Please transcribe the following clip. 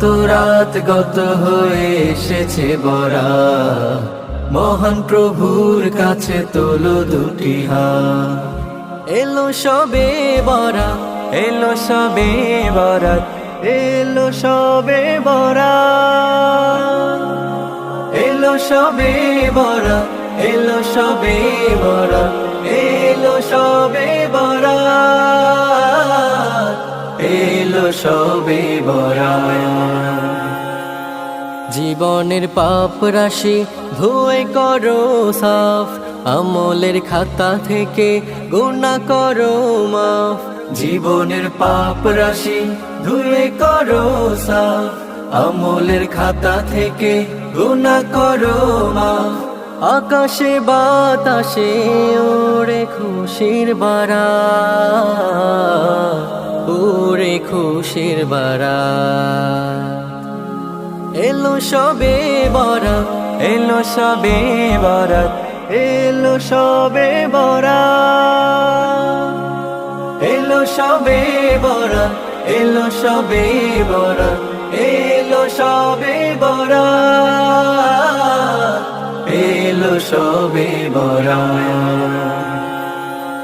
কত রাত গত হয়ে এসেছে বরা। মহান প্রভুর কাছে তোলো দুটি হা। এলো সবে বরা, এলো সবে বরাত এলো সবে বরা। এলো সবে বরা, এলো সবে বরা, এলো সবে সবে বরা জীবনের পাপ রাশি ধুয়ে করো সাফ, আমলের খাতা থেকে গুণা করো মাফ। জীবনের পাপ রাশি ধুয়ে করো সাফ, আমলের খাতা থেকে গুণা করো মাফ। আকাশে বাতাসে ওরে খুশির বারা খুশির বারা। এলো সবে বরাত এলো সবে বরাত এলো সবে বরাত এলো সবে বরাত এলো সবে বরাত এলো সবে বরাত এলো সবে বরাত